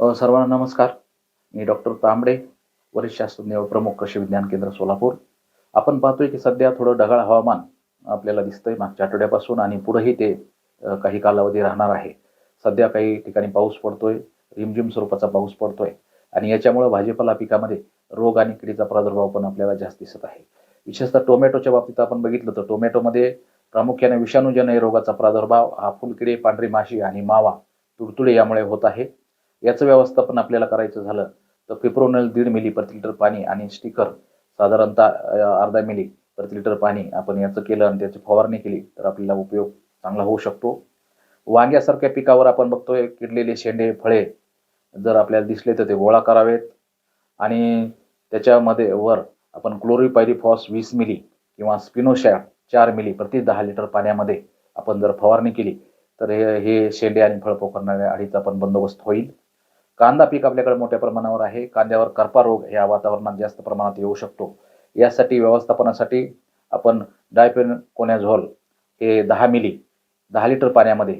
सर्वांना नमस्कार. मी डॉक्टर तांबडे वरिष्ठ शास्त्रज्ञ व प्रमुख कृषी विज्ञान केंद्र सोलापूर. आपण पाहतोय की सध्या थोडं ढगाळ हवामान आपल्याला दिसतंय मागच्या आठवड्यापासून आणि पुढेही ते काही कालावधी राहणार आहे. सध्या काही ठिकाणी पाऊस पडतोय रिमझिम स्वरूपाचा पाऊस पडतोय आणि याच्यामुळे भाजीपाला पिकामध्ये रोग आणि किडीचा प्रादुर्भाव पण आपल्याला जास्त दिसत आहे. विशेषतः टोमॅटोच्या बाबतीत आपण बघितलं तर टोमॅटोमध्ये प्रामुख्याने विषाणूजन्य रोगाचा प्रादुर्भाव हा फुलकिडे पांढरी माशी आणि मावा तुडतुडे यामुळे होत आहे. याचं व्यवस्थापन आपल्याला करायचं झालं तर पिप्रोनल दीड मिली प्रति लिटर पाणी आणि स्टिकर साधारणतः अर्धा मिली प्रति लिटर पाणी आपण याचं केलं आणि त्याची फवारणी केली तर आपल्याला उपयोग चांगला होऊ शकतो. वांग्यासारख्या पिकावर आपण बघतोय किडलेले शेंडे फळे जर आपल्याला दिसले तर ते गोळा करावेत. आणि त्याच्यामध्ये वर आपण क्लोरीपायरीफॉस वीस मिली किंवा स्पिनोशॅप चार मिली प्रति दहा लिटर पाण्यामध्ये आपण जर फवारणी केली तर हे हे शेंडे आणि फळ पोखरणाऱ्या अळीचा पण बंदोबस्त होईल. कांदा पीक आपल्याकडे मोठ्या प्रमाणावर आहे. कांद्यावर करपा रोग या वातावरणात जास्त प्रमाणात येऊ शकतो. यासाठी व्यवस्थापनासाठी आपण डायपेन कोनॅझोल हे दहा मिली दहा लिटर पाण्यामध्ये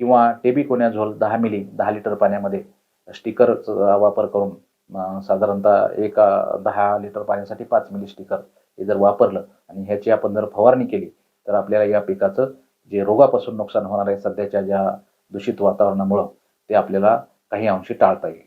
किंवा टेबिकोनॅझोल दहा मिली दहा लिटर पाण्यामध्ये स्टिकरचा वापर करून साधारणतः एका दहा लिटर पाण्यासाठी पाच मिली स्टिकर हे जर वापरलं आणि ह्याची आपण जर फवारणी केली तर आपल्याला या पिकाचं जे रोगापासून नुकसान होणार आहे सध्याच्या ज्या दूषित वातावरणामुळं ते आपल्याला काही अंशी टाळता येईल.